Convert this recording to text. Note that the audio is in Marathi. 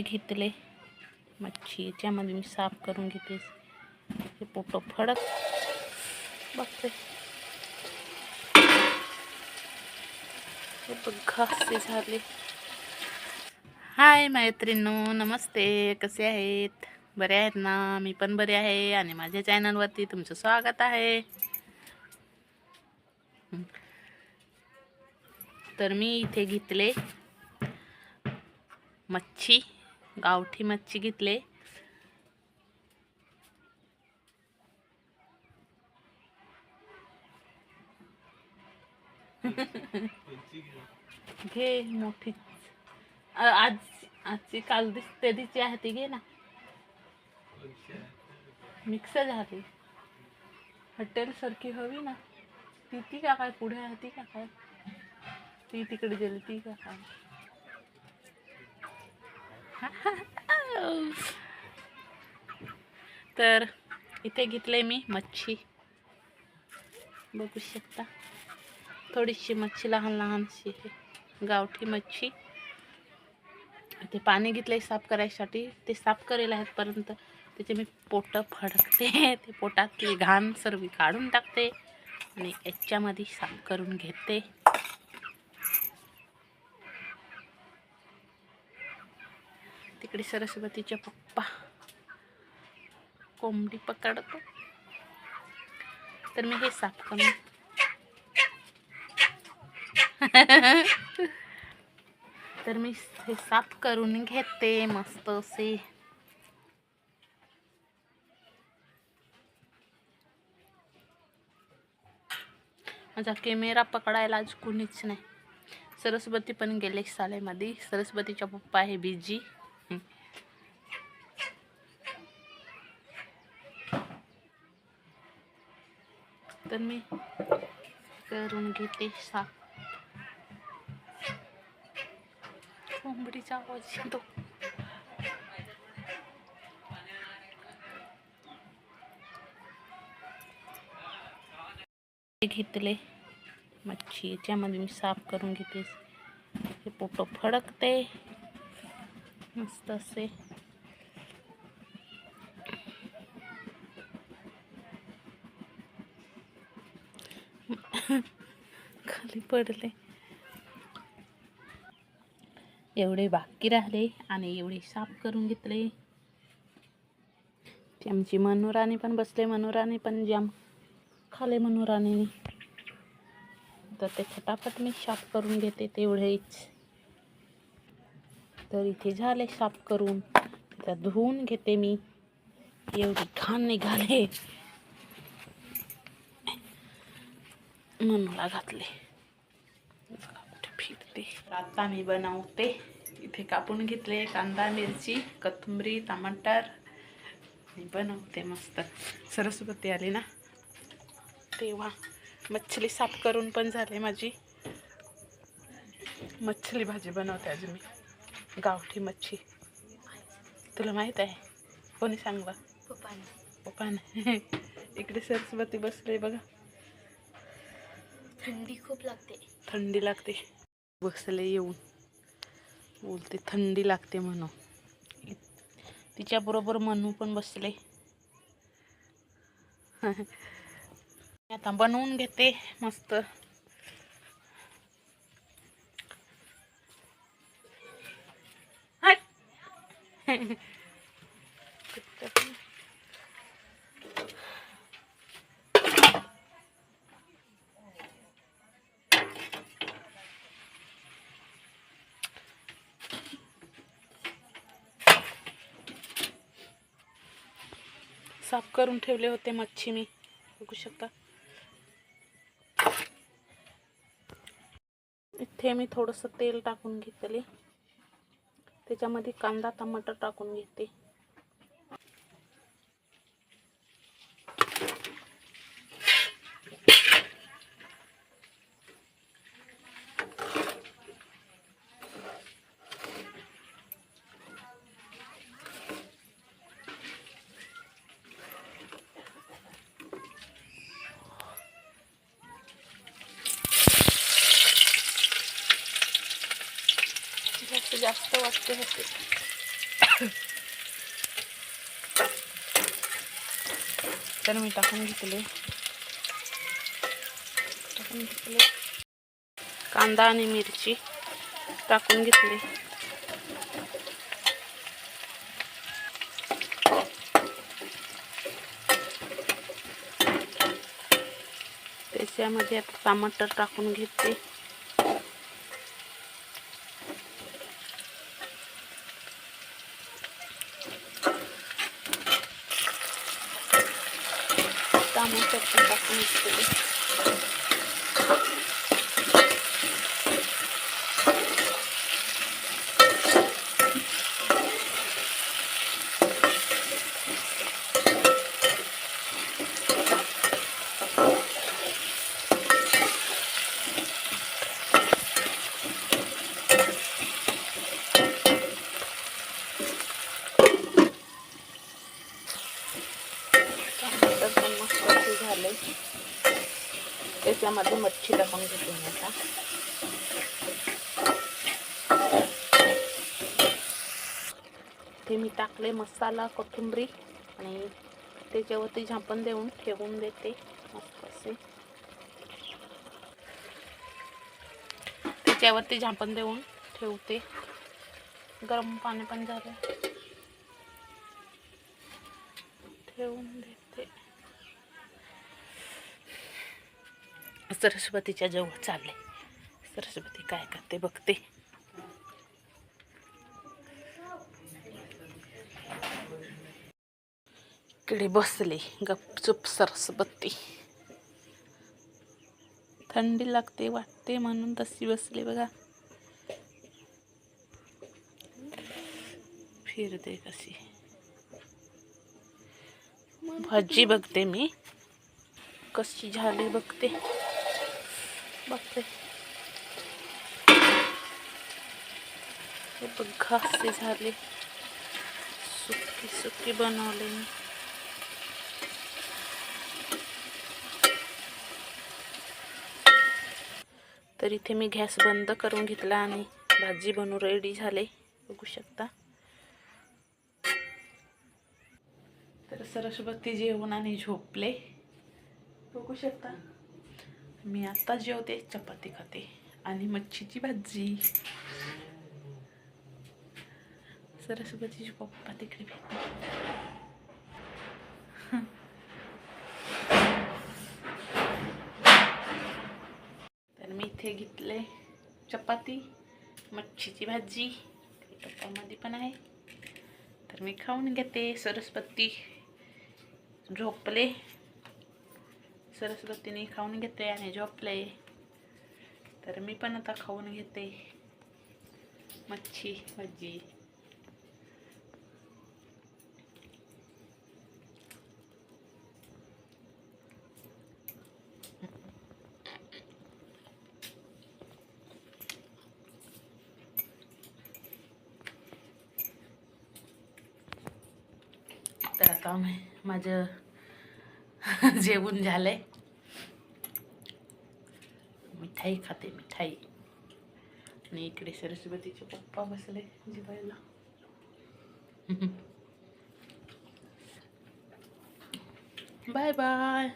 घेतले. मच्छी याच्यामध्ये मी साफ करून घेते हे पोटो फडक. बघते. हे बघा असे झाले. हाय मैत्रिणो नमस्ते. कसे आहेत? बरे आहेत ना? मी पण बरे आहे आणि माझ्या चॅनलवरती तुमचं स्वागत आहे. तर मी इथे घेतले मच्छी. गावठी मच्छी घेतले. घे मोठी. आज आजची काल दिसते तिची आहे ती घे ना. मिक्स झाली. हॉटेल सारखी हवी ना. ती ती का काय पुढे आहे ती का काय? ती तिकडे गेली ती का काय? तर इथे घेतले मी मच्छी. बघू शकता. थोडीशी मच्छी लहान लहानशी आहे गावठी मच्छी. ते पाणी घेतले साफ करायसाठी. ते साफ करेल आहेत परंतु त्याचे मी पोटं फडकते. ते पोटातली घाण सर्व काढून टाकते आणि याच्यामध्ये साफ करून घेते. तिकडे सरस्वतीच्या पप्पा कोंबडी पकडतो. तर मी हे साफ करून तर मी हे साफ करून घेते मस्त असे. माझा कॅमेरा पकडायला आज कुणीच नाही. सरस्वती पण गेले शाळेमध्ये. सरस्वतीचा पप्पा आहे बिजी तर मी करून घेते साफ कोंबडीचा आवाज येतो. घेतले मच्छी. याच्यामध्ये मी साफ करून घेते. हे पोटो फडकते. मस्त असे. खाली पडले. एवढे बाकी राहिले आणि एवढे साफ करून घेतले. ते आमची मनोराणी पण बसले. मनोराणी पण जाम खाले मनोराणीने. तर ते फटाफट मी साफ करून घेते तेवढेच. तर इथे झाले साफ करून. त्या धुवून घेते मी. एवढी घाण निघाले. मनूला घातले. फिरते. आता मी बनवते. इथे कापून घेतले कांदा मिरची कोथिंबरी टमाटर. आणि बनवते मस्त. सरस्वती आली ना? तेव्हा मच्छली साफ करून पण झाले माझी. मच्छली भाजी बनवते आज मी. गावठी मच्छी. तुला माहीत आहे? कोणी सांगवा पप्पाने. इकडे सरस्वती बसले बघा. थंडी खूप लागते. थंडी लागते. बसले येऊन. बोलते थंडी लागते म्हणून. तिच्याबरोबर मनू पण बसले. आता बनवून घेते मस्त. साफ करून ठेवले होते मच्छी मी. बघू शकता. इथे मी थोडंसं तेल टाकून घेतले त्याच्यामध्ये कांदा टमाटर टाकून घेते. जास्त होते तर मी टाकून घेतले टाकून घेतले कांदा आणि मिरची टाकून घेतली त्याच्यामध्ये आता टमाटर टाकून घेते टमाटर पण टाकून घेतले टमाटर पण मस्त असे झाले त्याच्यामध्ये मच्छी टाकून घेते आता. ते मी टाकले मसाला कोथिंबरी आणि त्याच्यावरती झापण देऊन ठेवून देते. मस्त असे. त्याच्यावरती झापण देऊन ठेवते. गरम पाणी पण झालं ठेवून देते. सरस्वतीच्या जवळ चालले सरस्वती काय करते बघते. इकडे बसले गपचूप सरस्वती. थंडी लागते वाटते म्हणून तशी बसले बघा. फिरते कशी. भाजी बघते मी. कशी झाली बघते. बघते. हे बघा असे झाले. सुकी सुकी बनवले मी. तर इथे मी गॅस बंद करून घेतला आणि भाजी बनवून रेडी झाले. बघू शकता. तर सरस्वती जेवण आणि झोपले. बघू शकता. मी आता जेवते चपाती खाते आणि मच्छीची भाजी. सरस्वतीची पप्पा तिकडे भेटते तर मी इथे घेतले चपाती मच्छीची भाजी. पप्पामध्ये पण आहे. तर मी खाऊन घेते सरस्वती. झोपले. सरस्वतीने खाऊन घेते आणि झोपले तर मी पण आता खाऊन घेते. मच्छी भाजी. तर आता मी माझं जेवण झालंय. मिठाई खाते मिठाई आणि इकडे सरस्वतीचे पप्पा बसले जेवायला बाय बाय